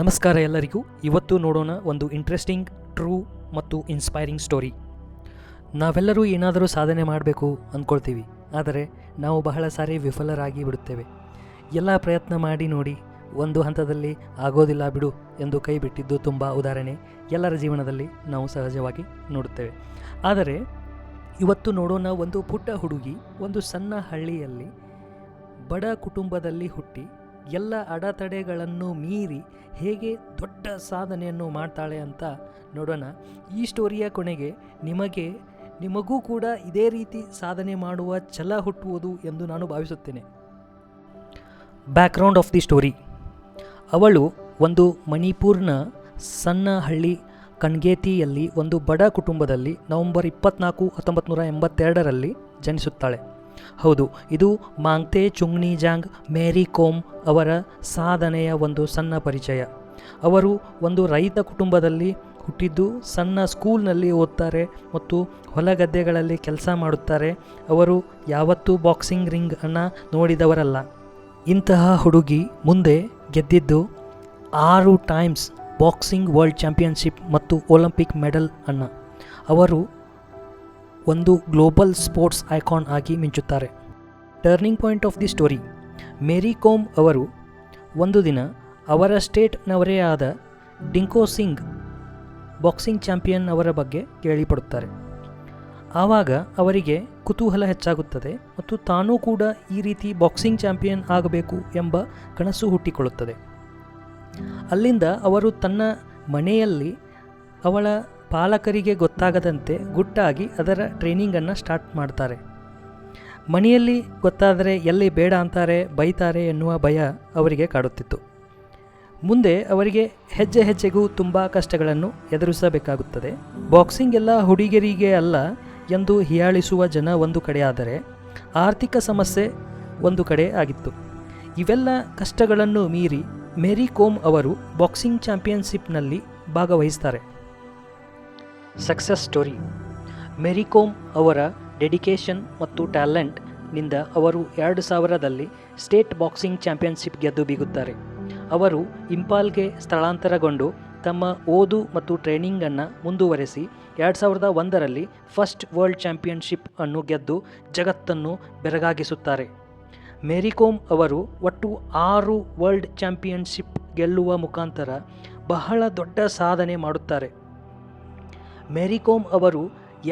ನಮಸ್ಕಾರ ಎಲ್ಲರಿಗೂ. ಇವತ್ತು ನೋಡೋಣ ಒಂದು ಇಂಟ್ರೆಸ್ಟಿಂಗ್ ಟ್ರೂ ಮತ್ತು ಇನ್ಸ್ಪೈರಿಂಗ್ ಸ್ಟೋರಿ ನಾವೆಲ್ಲರೂ ಏನಾದರೂ ಸಾಧನೆ ಮಾಡಬೇಕು ಅಂದ್ಕೊಳ್ತೀವಿ ಆದರೆ ನಾವು ಬಹಳ ಸಾರಿ ವಿಫಲರಾಗಿ ಬಿಡುತ್ತೇವೆ. ಎಲ್ಲ ಪ್ರಯತ್ನ ಮಾಡಿ ನೋಡಿ, ಒಂದು ಹಂತದಲ್ಲಿ ಆಗೋದಿಲ್ಲ ಬಿಡು ಎಂದು ಕೈ ಬಿಟ್ಟಿದ್ದು ತುಂಬ ಉದಾಹರಣೆ ಎಲ್ಲರ ಜೀವನದಲ್ಲಿ ನಾವು ಸಹಜವಾಗಿ ನೋಡುತ್ತೇವೆ. ಆದರೆ ಇವತ್ತು ನೋಡೋಣ ಒಂದು ಪುಟ್ಟ ಹುಡುಗಿ ಒಂದು ಸಣ್ಣ ಹಳ್ಳಿಯಲ್ಲಿ ಬಡ ಕುಟುಂಬದಲ್ಲಿ ಹುಟ್ಟಿ ಎಲ್ಲ ಅಡೆತಡೆಗಳನ್ನು ಮೀರಿ ಹೇಗೆ ದೊಡ್ಡ ಸಾಧನೆಯನ್ನು ಮಾಡ್ತಾಳೆ ಅಂತ ನೋಡೋಣ. ಈ ಸ್ಟೋರಿಯ ಕೊನೆಗೆ ನಿಮಗೆ, ನಿಮಗೂ ಕೂಡ ಇದೇ ರೀತಿ ಸಾಧನೆ ಮಾಡುವ ಛಲ ಹುಟ್ಟುವುದು ಎಂದು ನಾನು ಭಾವಿಸುತ್ತೇನೆ. Background of the story. ಅವಳು ಒಂದು ಮಣಿಪುರ್ನ ಸಣ್ಣ ಹಳ್ಳಿ ಕಣ್ಗೇತಿಯಲ್ಲಿ ಒಂದು ಬಡ ಕುಟುಂಬದಲ್ಲಿ ನವೆಂಬರ್ ಇಪ್ಪತ್ನಾಲ್ಕು ಹತ್ತೊಂಬತ್ತು ನೂರ ಎಂಬತ್ತೆರಡರಲ್ಲಿ ಜನಿಸುತ್ತಾಳೆ. ಹೌದು, ಇದು ಮಾಂಗ್ತೆ ಚುಂಗ್ನಿಜಾಂಗ್ ಮೇರಿ ಕೋಮ್ ಅವರ ಸಾಧನೆಯ ಒಂದು ಸಣ್ಣ ಪರಿಚಯ. ಅವರು ಒಂದು ರೈತ ಕುಟುಂಬದಲ್ಲಿ ಹುಟ್ಟಿದ್ದು, ಸಣ್ಣ ಸ್ಕೂಲ್ನಲ್ಲಿ ಓದ್ತಾರೆ ಮತ್ತು ಹೊಲಗದ್ದೆಗಳಲ್ಲಿ ಕೆಲಸ ಮಾಡುತ್ತಾರೆ. ಅವರು ಯಾವತ್ತೂ ಬಾಕ್ಸಿಂಗ್ ರಿಂಗ್ ಅನ್ನು ನೋಡಿದವರಲ್ಲ. ಇಂತಹ ಹುಡುಗಿ ಮುಂದೆ ಗೆದ್ದಿದ್ದು ಆರು ಟೈಮ್ಸ್ ಬಾಕ್ಸಿಂಗ್ ವರ್ಲ್ಡ್ ಚಾಂಪಿಯನ್ಶಿಪ್ ಮತ್ತು ಒಲಿಂಪಿಕ್ ಮೆಡಲ್ ಅನ್ನು. ಅವರು ಒಂದು ಗ್ಲೋಬಲ್ ಸ್ಪೋರ್ಟ್ಸ್ ಐಕಾನ್ ಆಗಿ ಮಿಂಚುತ್ತಾರೆ. Turning point of the story, Mary Kom ಅವರು ಒಂದು ದಿನ ಅವರ ಸ್ಟೇಟ್ನವರೇ ಆದ ಡಿಂಕೋ ಸಿಂಗ್, ಬಾಕ್ಸಿಂಗ್ ಚಾಂಪಿಯನ್ ಅವರ ಬಗ್ಗೆ ಕೇಳಿಪಡುತ್ತಾರೆ. ಆವಾಗ ಅವರಿಗೆ ಕುತೂಹಲ ಹೆಚ್ಚಾಗುತ್ತದೆ ಮತ್ತು ತಾನೂ ಕೂಡ ಈ ರೀತಿ ಬಾಕ್ಸಿಂಗ್ ಚಾಂಪಿಯನ್ ಆಗಬೇಕು ಎಂಬ ಕನಸು ಹುಟ್ಟಿಕೊಳ್ಳುತ್ತದೆ. ಅಲ್ಲಿಂದ ಅವರು ತನ್ನ ಮನೆಯಲ್ಲಿ ಅವಳ ಪಾಲಕರಿಗೆ ಗೊತ್ತಾಗದಂತೆ ಗುಟ್ಟಾಗಿ ಅದರ ಟ್ರೈನಿಂಗನ್ನು ಸ್ಟಾರ್ಟ್ ಮಾಡ್ತಾರೆ. ಮನೆಯಲ್ಲಿ ಗೊತ್ತಾದರೆ ಎಲ್ಲಿ ಬೇಡ ಅಂತಾರೆ, ಬೈತಾರೆ ಎನ್ನುವ ಭಯ ಅವರಿಗೆ ಕಾಡುತ್ತಿತ್ತು. ಮುಂದೆ ಅವರಿಗೆ ಹೆಜ್ಜೆ ಹೆಜ್ಜೆಗೂ ತುಂಬ ಕಷ್ಟಗಳನ್ನು ಎದುರಿಸಬೇಕಾಗುತ್ತದೆ. ಬಾಕ್ಸಿಂಗ್ ಎಲ್ಲ ಹುಡುಗರಿಗೆ ಅಲ್ಲ ಎಂದು ಹೀಯಾಳಿಸುವ ಜನ ಒಂದು ಕಡೆಯಾದರೆ ಆರ್ಥಿಕ ಸಮಸ್ಯೆ ಒಂದು ಕಡೆ ಆಗಿತ್ತು. ಇವೆಲ್ಲ ಕಷ್ಟಗಳನ್ನು ಮೀರಿ ಮೇರಿ ಕೋಮ್ ಅವರು ಬಾಕ್ಸಿಂಗ್ ಚಾಂಪಿಯನ್ಶಿಪ್ನಲ್ಲಿ ಭಾಗವಹಿಸ್ತಾರೆ. ಸಕ್ಸಸ್ ಸ್ಟೋರಿ ಮೇರಿ ಕೋಮ್ ಅವರ ಡೆಡಿಕೇಶನ್ ಮತ್ತು ಟ್ಯಾಲೆಂಟ್ನಿಂದ ಅವರು ಎರಡು ಸಾವಿರದಲ್ಲಿ ಸ್ಟೇಟ್ ಬಾಕ್ಸಿಂಗ್ ಚಾಂಪಿಯನ್ಶಿಪ್ ಗೆದ್ದು ಬೀಗುತ್ತಾರೆ. ಅವರು ಇಂಪಾಲ್ಗೆ ಸ್ಥಳಾಂತರಗೊಂಡು ತಮ್ಮ ಓದು ಮತ್ತು ಟ್ರೈನಿಂಗನ್ನು ಮುಂದುವರೆಸಿ ಎರಡು ಸಾವಿರದ ಒಂದರಲ್ಲಿ ಫಸ್ಟ್ ವರ್ಲ್ಡ್ ಚಾಂಪಿಯನ್ಶಿಪ್ ಅನ್ನು ಗೆದ್ದು ಜಗತ್ತನ್ನು ಬೆರಗಾಗಿಸುತ್ತಾರೆ. ಮೇರಿ ಕೋಮ್ ಅವರು ಒಟ್ಟು ಆರು ವರ್ಲ್ಡ್ ಚಾಂಪಿಯನ್ಶಿಪ್ ಗೆಲ್ಲುವ ಮುಖಾಂತರ ಬಹಳ ದೊಡ್ಡ ಸಾಧನೆ ಮಾಡುತ್ತಾರೆ. ಮೇರಿ ಕೋಮ್ ಅವರು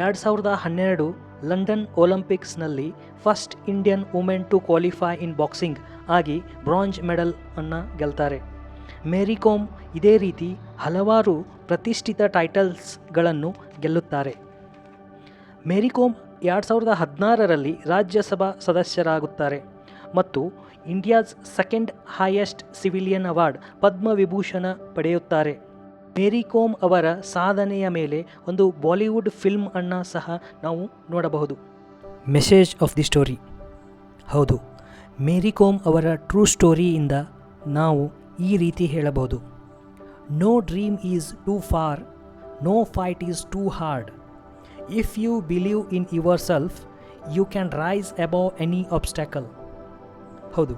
ಎರಡು ಸಾವಿರದ ಹನ್ನೆರಡು London ಒಲಿಂಪಿಕ್ಸ್ನಲ್ಲಿ first Indian women to qualify in boxing ಆಗಿ ಬ್ರಾಂಜ್ ಮೆಡಲ್ ಅನ್ನು ಗೆಲ್ತಾರೆ. ಮೇರಿ ಕೋಮ್ ಇದೇ ರೀತಿ ಹಲವಾರು ಪ್ರತಿಷ್ಠಿತ ಟೈಟಲ್ಸ್ಗಳನ್ನು ಗೆಲ್ಲುತ್ತಾರೆ. ಮೇರಿ ಕೋಮ್ ಎರಡು ಸಾವಿರದ ಹದಿನಾರರಲ್ಲಿ ರಾಜ್ಯಸಭಾ ಸದಸ್ಯರಾಗುತ್ತಾರೆ ಮತ್ತು India's second highest civilian award Padma Vibhushan ಪಡೆಯುತ್ತಾರೆ. ಮೇರಿ ಕೋಮ್ ಅವರ ಸಾಧನೆಯ ಮೇಲೆ ಒಂದು ಬಾಲಿವುಡ್ ಫಿಲ್ಮ್ ಅನ್ನು ಸಹ ನಾವು ನೋಡಬಹುದು. Message of the story. ಹೌದು ಮೇರಿ ಕೋಮ್ ಅವರ ಟ್ರೂ ಸ್ಟೋರಿಯಿಂದ ನಾವು ಈ ರೀತಿ ಹೇಳಬಹುದು. No dream is too far no fight is too hard if you believe in yourself you can rise above any obstacle ಹೌದು.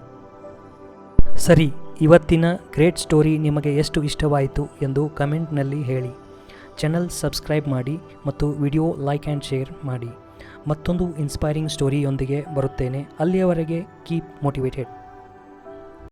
ಸರಿ ಇವತ್ತಿನ ಗ್ರೇಟ್ ಸ್ಟೋರಿ ನಿಮಗೆ ಎಷ್ಟು ಇಷ್ಟವಾಯಿತು ಎಂದು ಕಮೆಂಟ್ನಲ್ಲಿ ಹೇಳಿ. ಚಾನಲ್ ಸಬ್ಸ್ಕ್ರೈಬ್ ಮಾಡಿ ಮತ್ತು ವಿಡಿಯೋ ಲೈಕ್ ಆ್ಯಂಡ್ ಶೇರ್ ಮಾಡಿ. ಮತ್ತೊಂದು ಇನ್ಸ್ಪೈರಿಂಗ್ ಸ್ಟೋರಿಯೊಂದಿಗೆ ಬರುತ್ತೇನೆ. ಅಲ್ಲಿಯವರೆಗೆ ಕೀಪ್ ಮೋಟಿವೇಟೆಡ್.